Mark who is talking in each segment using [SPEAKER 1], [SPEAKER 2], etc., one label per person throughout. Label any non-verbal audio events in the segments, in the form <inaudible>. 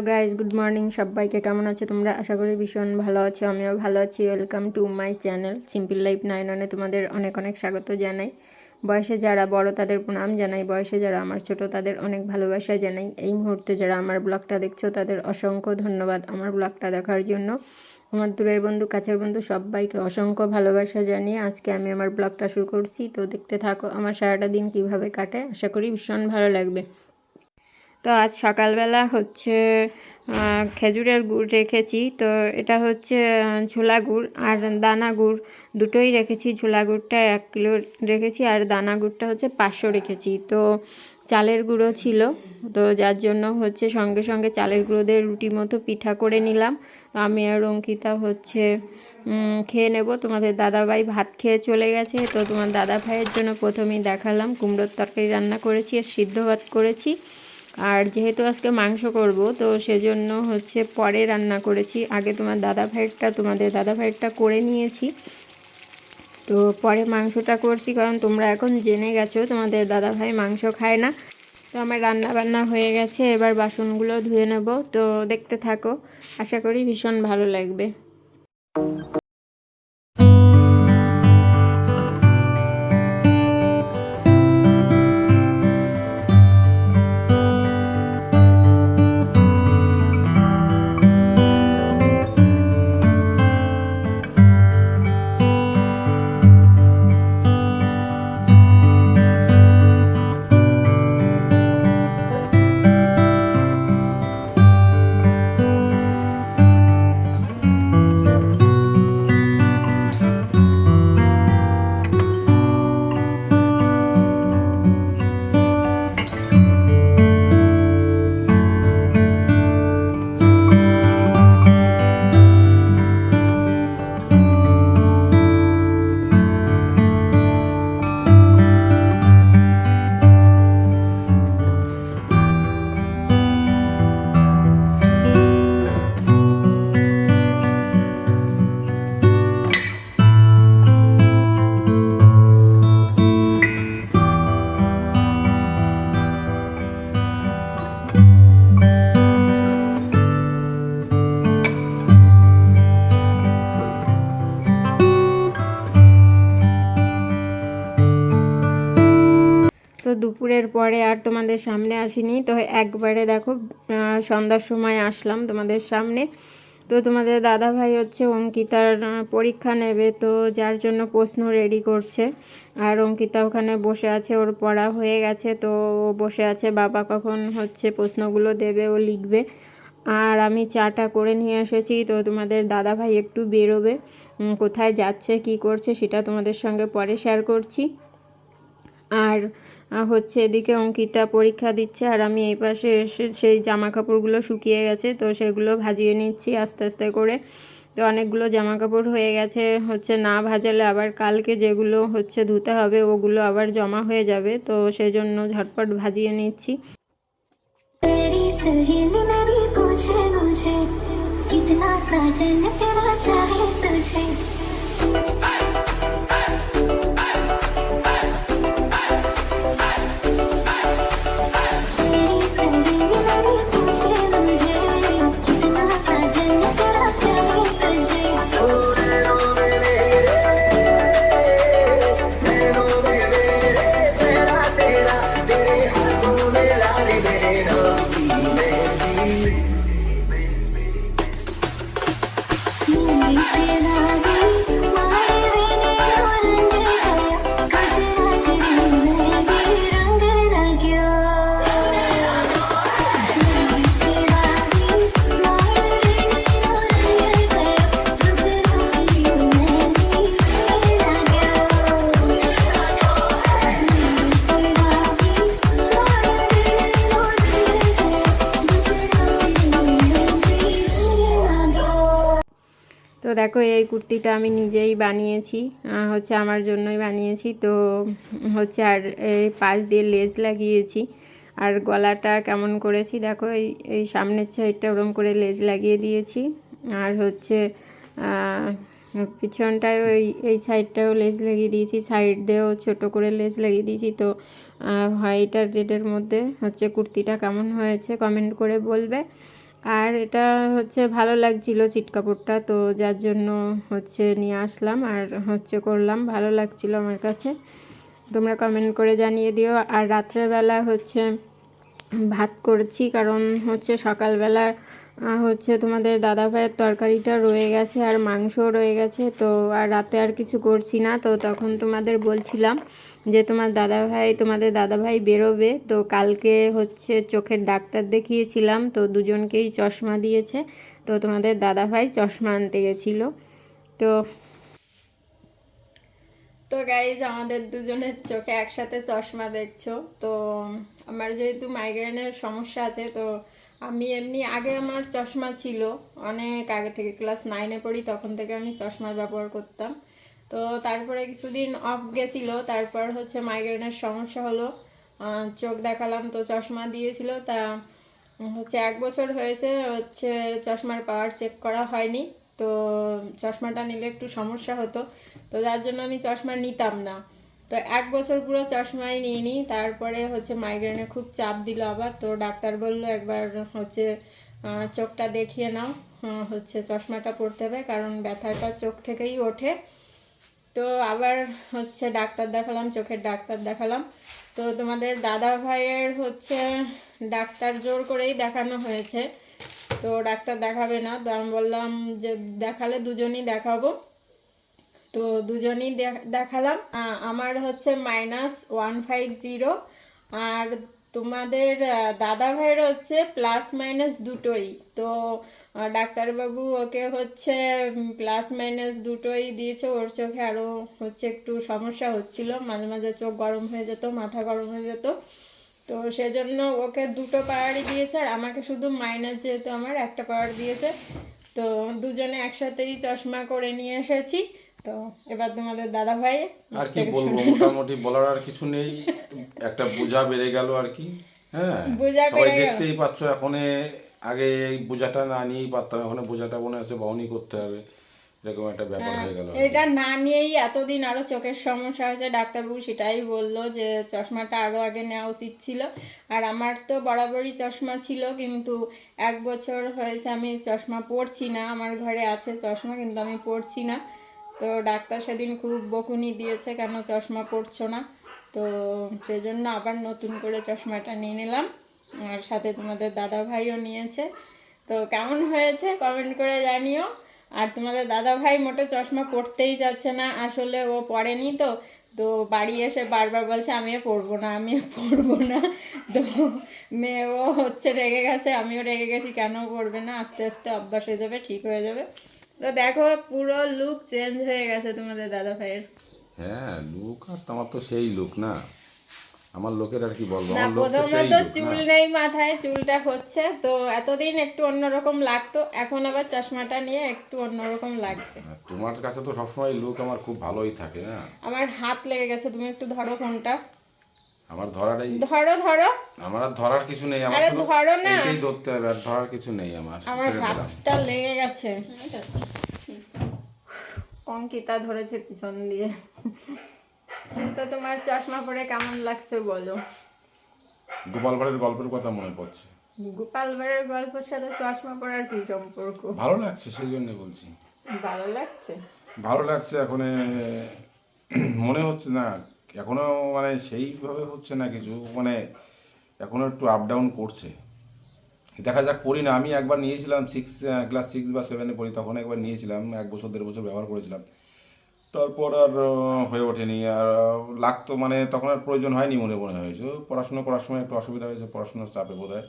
[SPEAKER 1] Hello guys good morning সবাইকে কেমন আছো তোমরা? আশা করি ভীষণ ভালো আছো, আমিও ভালো আছি। Welcome to my channel simple life nine ওয়ানে তোমাদের অনেক অনেক স্বাগত জানাই। বয়সে যারা বড় তাদের প্রণাম জানাই, বয়সে যারা আমার ছোট তাদের অনেক ভালোবাসা জানাই। এই মুহূর্তে যারা আমার ব্লগটা দেখছ তাদের অসংখ্য ধন্যবাদ আমার ব্লগটা দেখার জন্য। আমার দূরের বন্ধু, কাছের বন্ধু সবাইকে অসংখ্য ভালোবাসা জানিয়ে আজকে আমি আমার ব্লগটা শুরু করছি। তো দেখতে থাকো আমার সারাটা দিন কীভাবে কাটে, আশা করি ভীষণ ভালো লাগবে। তো আজ সকালবেলা হচ্ছে খেজুরের গুড় রেখেছি। তো এটা হচ্ছে ঝোলা গুড় আর দানা গুড়। দুটোই রেখেছি, ঝোলা গুড়টা এক কিলো রেখেছি আর দানা গুড়টা হচ্ছে পাঁচশো রেখেছি। তো চালের গুঁড়ো ছিল, তো যার জন্য হচ্ছে সঙ্গে সঙ্গে চালের গুঁড়ো দিয়ে রুটি মতো পিঠা করে নিলাম। আমি আর অঙ্কিতা হচ্ছে খেয়ে নেব। তোমাদের দাদাভাই ভাত খেয়ে চলে গেছে। তো তোমার দাদা ভাইয়ের জন্য প্রথমেই দেখালাম কুমড়োর তরকারি রান্না করেছি আর সিদ্ধ ভাত করেছি। আর যেহেতু আজকে মাংস করব, তো সেজন্য হচ্ছে পরে রান্না করেছি। আগে তোমার দাদা ভাইয়েরটা, তোমাদের দাদা ভাইয়েরটা করে নিয়েছি। তো পরে মাংসটা করছি, কারণ তোমরা এখন জেনে গেছো, তোমাদের দাদা ভাই মাংস খায় না। তো আমার রান্না বান্না হয়ে গেছে, এবার বাসনগুলো ধুয়ে নেব। তো দেখতে থাকো, আশা করি ভীষণ ভালো লাগবে। দুপুরের পরে আর তোমাদের সামনে আসিনি। তো একবারে দেখো সন্ধ্যার সময় আসলাম তোমাদের সামনে। তো তোমাদের দাদা ভাই হচ্ছে অঙ্কিতার পরীক্ষা নেবে, তো যার জন্য প্রশ্ন রেডি করছে। আর অঙ্কিতা ওখানে বসে আছে, ওর পড়া হয়ে গেছে, তো বসে আছে। বাবা কখন হচ্ছে প্রশ্নগুলো দেবে, ও লিখবে। আর আমি চাটা করে নিয়ে এসেছি, তো তোমাদের দাদা ভাই একটু বেরোবে। কোথায় যাচ্ছে, কি করছে, সেটা তোমাদের সঙ্গে পরে শেয়ার করছি। আর হচ্ছে এদিকে অঙ্কিতা পরীক্ষা দিচ্ছে আর আমি এই পাশে এসে সেই জামা কাপড়গুলো শুকিয়ে গেছে, তো সেগুলো ভাজিয়ে নিচ্ছি আস্তে আস্তে করে। তো অনেকগুলো জামা কাপড় হয়ে গেছে, হচ্ছে না ভাজালে আবার কালকে যেগুলো হচ্ছে ধুতে হবে ওগুলো আবার জমা হয়ে যাবে, তো সেই জন্য ঝটপট ভাজিয়ে নিচ্ছি। দেখো এই কুর্তিটা আমি নিজেই বানিয়েছি হচ্ছে আমার জন্যই বানিয়েছি। তো হচ্ছে আর এই পাশ দিয়ে লেস লাগিয়েছি, আর গলাটা কেমন করেছি দেখো, এই এই সামনের সাইডটা ওরম করে লেজ লাগিয়ে দিয়েছি। আর হচ্ছে পিছনটায় ওই, এই সাইডটাও লেজ লাগিয়ে দিয়েছি, সাইড দিয়েও ছোট করে লেজ লাগিয়ে দিয়েছি। তো হোয়াইট আর রেডের মধ্যে হচ্ছে কুর্তিটা কেমন হয়েছে কমেন্ট করে বলবে। আর এটা হচ্ছে ভালো লাগছিল চিট কাপড়টা, তো যার জন্য হচ্ছে নিয়ে আসলাম আর হচ্ছে করলাম। ভালো লাগছিল আমার কাছে। তোমরা কমেন্ট করে জানিয়ে দিও। আর রাত্রেবেলা হচ্ছে ভাত করছি, কারণ হচ্ছে সকালবেলা হচ্ছে তোমাদের দাদা ভাইয়ের তরকারিটা রয়ে গেছে আর মাংসও রয়ে গেছে, তো আর রাতে আর কিছু করছি না, তো তখন তোমাদের বলছিলাম যে তোমার দাদা ভাই তোমাদের দাদা ভাই বেরোবে। তো কালকে হচ্ছে চোখের ডাক্তার দেখিয়েছিলাম, তো দুজনকেই চশমা দিয়েছে। তো তোমাদের দাদা ভাই চশমা আনতে গেছিল। তো তো গাইজ আমাদের দুজনের চোখে একসাথে চশমা দেখছ। তো আমার যেহেতু মাইগ্রেনের সমস্যা আছে, তো আমি এমনি আগে আমার চশমা ছিল। অনেক আগে থেকে ক্লাস নাইনে পড়ি, তখন থেকে আমি চশমা ব্যবহার করতাম। তো তারপরে কিছুদিন অফ গেছিল, তারপর হচ্ছে মাইগ্রেনের সমস্যা হলো। চোখ দেখালাম তো চশমা দিয়েছিল, তা হচ্ছে এক বছর হয়েছে, হচ্ছে চশমার পাওয়ার চেক করা হয়নি। তো চশমাটা নিলে একটু সমস্যা হতো, তো যার জন্য আমি চশমা নিতাম না। তো এক বছর পুরো চশমাই নিইনি, তারপরে হচ্ছে মাইগ্রেনে খুব চাপ দিল আবার, তো ডাক্তার বলল একবার হচ্ছে চোখটা দেখিয়ে নাও হচ্ছে চশমাটা পড়তে হবে, কারণ ব্যথাটা চোখ থেকেই ওঠে। তো আবার হচ্ছে ডাক্তার দেখালাম, চোখের ডাক্তার দেখালাম। তো তোমাদের দাদা ভাইয়ের হচ্ছে ডাক্তার জোর করেই দেখানো হয়েছে। তো ডাক্তার দেখাবে না, তো আমি বললাম যে দেখালে দুজনই দেখাবো। তো দুজনই দেখালাম। আমার হচ্ছে মাইনাস ওয়ান ফাইভ জিরো আর তোমাদের দাদা ভাইয়ের হচ্ছে প্লাস মাইনাস দুটোই। তো ডাক্তারবাবু ওকে হচ্ছে প্লাস মাইনাস দুটোই দিয়েছে। ওর চোখে আরও হচ্ছে একটু সমস্যা হচ্ছিল। মাঝে মাঝে চোখ গরম হয়ে যেত, মাথা গরম হয়ে যেত। তো সেজন্য ওকে দুটো পাওয়ারই দিয়েছে। আর আমাকে শুধু মাইনাস যেহেতু আমার, একটা পাওয়ার দিয়েছে। তো দুজনে একসাথেই চশমা করে নিয়ে এসেছি। তো এবার তোমাদের দাদা ভাই
[SPEAKER 2] আর কি বলব মোটামুটি বলার আর কিছু নেই। একটা বোঝা বেড়ে গেল আর কি হ্যাঁ? সবাই দেখতেই পাচ্ছ এখন আগে এই বোঝাটা না নিয়েই পারতাম এখন বোঝাটা মনে হচ্ছে বহনই করতে হবে। এরকম একটা ব্যাপার হয়ে গেল
[SPEAKER 1] এটা না নিয়েই এতদিন আরও চোখের সমস্যা হয়েছে ডাক্তারবাবু সেটাই বলল যে চশমাটা আরও আগে নেওয়া উচিত ছিল। আর আমার তো বরাবরই চশমা ছিল কিন্তু এক বছর হয়েছে আমি চশমা পরছি না আমার ঘরে আছে চশমা কিন্তু আমি পরছি না। তো ডাক্তার সেদিন খুব বকুনি দিয়েছে, কেন চশমা পরছো না? তো সেই জন্য আবার নতুন করে চশমাটা নিয়ে নিলাম। আর সাথে তোমাদের দাদা ভাইও নিয়েছে। তো কেমন হয়েছে কমেন্ট করে জানিও। আর তোমাদের দাদা ভাই মোটে চশমা পড়তেই যাচ্ছে না, আসলে ও পড়েনি তো। তো বাড়ি এসে বারবার বলছে, আমিও পড়ব না, আমিও পড়ব না। তো মেয়েও হচ্ছে রেগে গেছে, আমিও রেগে গেছি, কেন পড়বে না? আস্তে আস্তে অভ্যাস হয়ে যাবে, ঠিক হয়ে যাবে। তো দেখো পুরো লুক চেঞ্জ হয়ে গেছে তোমাদের দাদা ভাইয়ের
[SPEAKER 2] হ্যাঁ লুক আর তোমার তো সেই লুক না। আমার লোকের আর কি বলব? আমার লোক তো সেই লুক
[SPEAKER 1] চুল নেই মাথায় চুলটা হচ্ছে। তো এতদিন একটু অন্যরকম লাগতো এখন আবার চশমাটা নিয়ে একটু অন্যরকম লাগছে।
[SPEAKER 2] তোমার কাছে তো সবসময় লুক আমার খুব ভালোই থাকে না?
[SPEAKER 1] আমার হাত লেগে গেছে তুমি একটু ধরো ফোনটা
[SPEAKER 2] আমার ধরাটাই
[SPEAKER 1] ধরো ধরো।
[SPEAKER 2] আমার আর ধরার কিছু নেই আমার
[SPEAKER 1] আরে ধরো না।
[SPEAKER 2] এইটাই ধরতে হবে আর ধরার কিছু নেই আমার।
[SPEAKER 1] আমার হাতটা লেগে গেছে। অঙ্কিতা ধরেছে পিছন দিয়ে। তো তোমার চশমা পরে কেমন লাগছে বলো?
[SPEAKER 2] গোপাল ভাঁড়ের গল্পের কথা মনে পড়ছে।
[SPEAKER 1] গোপাল ভাঁড়ের গল্পের সাথে চশমা পরার কি সম্পর্ক?
[SPEAKER 2] ভালো লাগছে সেই জন্য বলছি।
[SPEAKER 1] ভালো লাগছে?
[SPEAKER 2] ভালো লাগছে এখন মনে হচ্ছে না এখনও মানে সেইভাবে হচ্ছে না কিছু মানে এখনও একটু আপ ডাউন করছে। দেখা যাক করি না, আমি একবার নিয়েছিলাম সিক্স ক্লাস সিক্স বা সেভেনে পড়ি, তখন একবার নিয়েছিলাম, এক বছর, দেড় বছর ব্যবহার করেছিলাম। তারপর আর হয়ে ওঠেনি, আর লাগতো মানে তখন আর প্রয়োজন হয়নি মনে মনে হয়েছে পড়াশোনা, করার সময় একটু অসুবিধা হয়েছে, পড়াশোনার চাপে বোধ হয়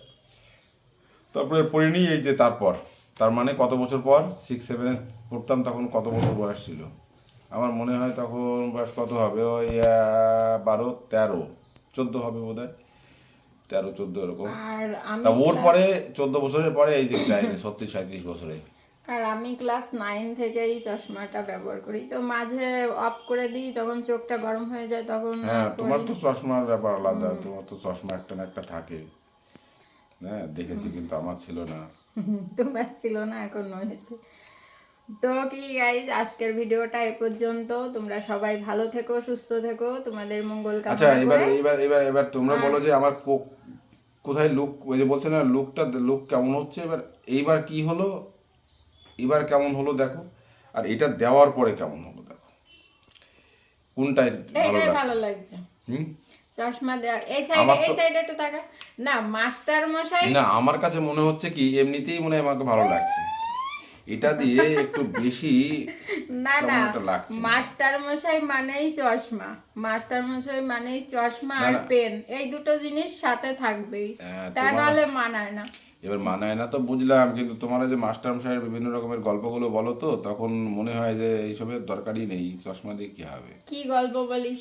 [SPEAKER 2] তারপরে পড়িনি, এই যে তারপর, তার মানে কত বছর পর? সিক্স সেভেনে পড়তাম, তখন কত বছর বয়স ছিল? আমার মনে হয় তখন বয়স কত হবে? ওই বারো তেরো। চোদ্দ হবে বোধ হয় তেরো চোদ্দ এরকম।
[SPEAKER 1] আর
[SPEAKER 2] তা ওর পরে চোদ্দ বছরের পরে এই যে সত্যি সাঁত্রিশ বছরে।
[SPEAKER 1] আর আমি ক্লাস নাইন থেকেই চশমাটা ব্যবহার করি। তো মাঝে অফ করে দিই যখন চোখটা গরম হয়ে যায় তখন
[SPEAKER 2] হ্যাঁ তোমার তো চশমার ব্যাপার আলাদা তোমার তো চশমা একটা না একটা থাকে। হ্যাঁ দেখেছি কিন্তু আমার ছিল না। <laughs>
[SPEAKER 1] তোমার ছিল না এখন হয়েছে। তো কি গাইজ আজকের ভিডিওটা এ পর্যন্ত। তোমরা সবাই ভালো থেকো সুস্থ থেকো। তোমাদের মঙ্গল
[SPEAKER 2] আচ্ছা এবার এবার এবার এবার তোমরা বলো যে আমার কোথায় লুক ওই যে বলছে না লুকটা লুক কেমন হচ্ছে? এবার এইবার কি হলো? এবার কেমন হলো দেখো। আর এটা দেওয়ার পরে কেমন হলো দেখো। কোনটাই ভালো লাগছে? হুম?
[SPEAKER 1] চশমা দেওয়া এই সাইডে এই সাইডে একটু তাকা। না মাস্টার মশাই
[SPEAKER 2] না আমার কাছে মনে হচ্ছে কি এমনিতেই মনে হয় আমাকে ভালো লাগছে। এটা দিয়ে একটু বেশি <laughs>
[SPEAKER 1] না না মাস্টার মশাই মানেই চশমা। মাস্টার মশাই মানেই চশমা আর পেন। এই দুটো জিনিস সাথে থাকবেই।
[SPEAKER 2] হ্যাঁ,
[SPEAKER 1] তা নাহলে মানায় না।
[SPEAKER 2] এবার মানায় না তো বুঝলাম কিন্তু তোমার যে মাস্টার মশাইয়ের বিভিন্ন রকমের গল্পগুলো বলো তো তখন মনে হয় যে এইসবের দরকারই নেই চশমা দিয়ে কি হবে?
[SPEAKER 1] কি গল্প বলি?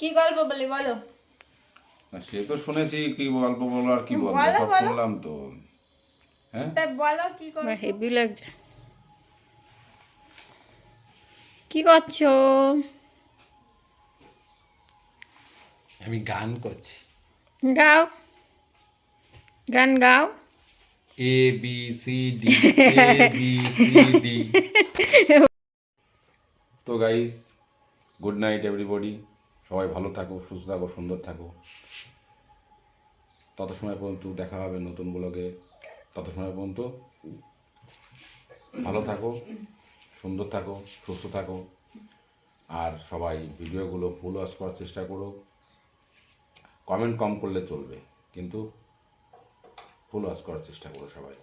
[SPEAKER 1] কি গল্প বলি বলো?
[SPEAKER 2] সে তো শুনেছি কি গল্প বলো আর কি বলব
[SPEAKER 1] বলো,
[SPEAKER 2] সব শুনলাম তো। হ্যাঁ?
[SPEAKER 1] তাই বলো কি করো
[SPEAKER 3] হেভি লাগছে। কি করছ?
[SPEAKER 2] আমি গান করছি।
[SPEAKER 3] গাও। গান গাও।
[SPEAKER 2] A B C D A B C D তো গাইস গুড নাইট এভরিবডি সবাই ভালো থাকো সুস্থ থাকো সুন্দর থাকো। তত সময় পর্যন্ত দেখা হবে নতুন ব্লগে তত সময় পর্যন্ত। ভালো থাকো, সুন্দর থাকো, সুস্থ থাকো। আর সবাই ভিডিওগুলো ফুল ওয়াশ করার চেষ্টা করো। কমেন্ট কম করলে চলবে, কিন্তু ফুল ওয়াশ করার চেষ্টা করো সবাই।